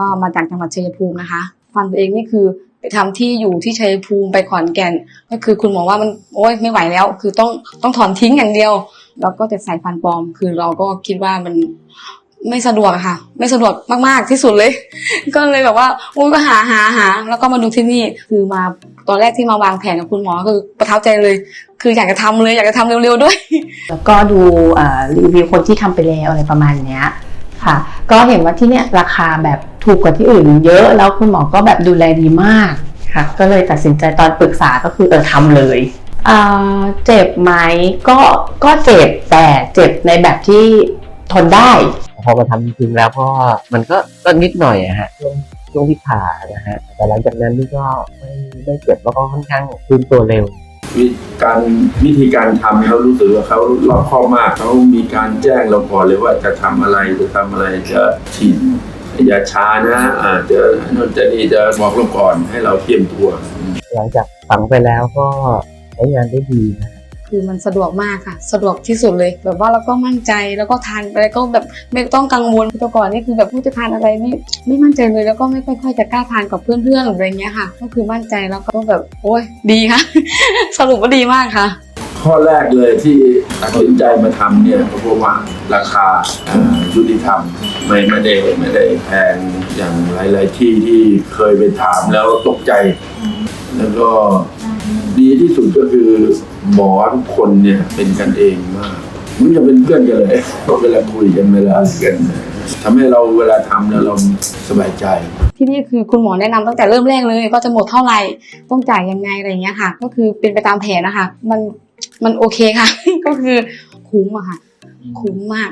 ก็มาจากจังหวัดชัยภูมินะคะ ฟันตัวเองนี่คือไปทำที่อยู่ที่ชัยภูมิไปขอนแก่น ก็คือคุณหมอว่ามันโอ๊ยไม่ไหวแล้ว คือต้องต้องถอนทิ้งอย่างเดียว แล้วก็จะใส่ฟันปลอม คือเราก็คิดว่ามันไม่สะดวกค่ะ ไม่สะดวกมาก ๆ ที่สุดเลย ก็เลยแบบว่าโอ้ยก็หาหาหาแล้วก็มาดูที่นี่คือมาตอนแรกที่มาวางแผนกับคุณหมอคือประทับใจเลย คืออยากจะทำเลยอยากจะทำเร็วๆด้วย แล้วก็ดูรีวิวคนที่ทำไปแล้วอะไรประมาณเนี้ย ค่ะ ก็เห็นว่าที่เนี่ยราคาแบบถูกกว่าที่อื่นเยอะแล้วคุณหมอก็แบบดูแลดีมากค่ะ ก็เลยตัดสินใจตอนปรึกษาก็คือเออทำเลยอ่าเจ็บไหมก็ก็เจ็บแต่เจ็บในแบบที่ทนได้ พอมาทำจริงๆแล้วก็มันก็ก็นิดหน่อยอะฮะช่วงช่วงที่ผ่านะฮะแต่หลังจากนั้นนี่ก็ไม่ไม่เจ็บแล้วก็ค่อนข้างฟื้นตัวเร็ว วิการวิธีการทำเขารู้สึกว่าเขารอบคอบมากเขามีการแจ้งเราก่อนเลยว่าจะทำอะไรจะทำอะไรจะฉีดอย่าช้านะอาจจะนนจะนี่จะบอกเราก่อนให้เราเตรียมตัว หลังจากฝังไปแล้วก็ใช้งานได้ดีนะ คือมันสะดวกมากค่ะ สะดวกที่สุดเลย แบบว่าเราก็มั่นใจแล้วก็ทานไปแล้วก็แบบไม่ต้องกังวลแต่ก่อนนี่คือแบบผู้จะทานอะไรนี่ไม่มั่นใจเลยแล้วก็ไม่ค่อยจะกล้าทานกับเพื่อนๆอะไรเงี้ยค่ะ ก็คือมั่นใจแล้วก็แบบโอ้ยดีค่ะ สรุปว่าดีมากค่ะข้อแรกเลยที่ตัดสินใจมาทำเนี่ยเพราะว่าราคาอ่ายุติธรรมไม่ไม่ได้ไม่ได้แพงอย่างหลาย ๆ ที่ที่เคยไปถามแล้วตกใจ แล้วก็ ดีที่สุดก็คือหมอทุกคนเนี่ยเป็นกันเองมากมันจะเป็นเพื่อนกันเลยเวลาคุยกันเวลาอะไรกันทำให้เราเวลาทำแล้วเราสบายใจ ที่นี่คือคุณหมอแนะนำตั้งแต่เริ่มแรกเลยว่าจะหมดเท่าไหร่ต้องจ่ายยังไงอะไรเงี้ยค่ะ ก็คือเป็นไปตามแผนนะคะ มันมันโอเคค่ะ ก็คือคุ้มอะค่ะ คุ้มมาก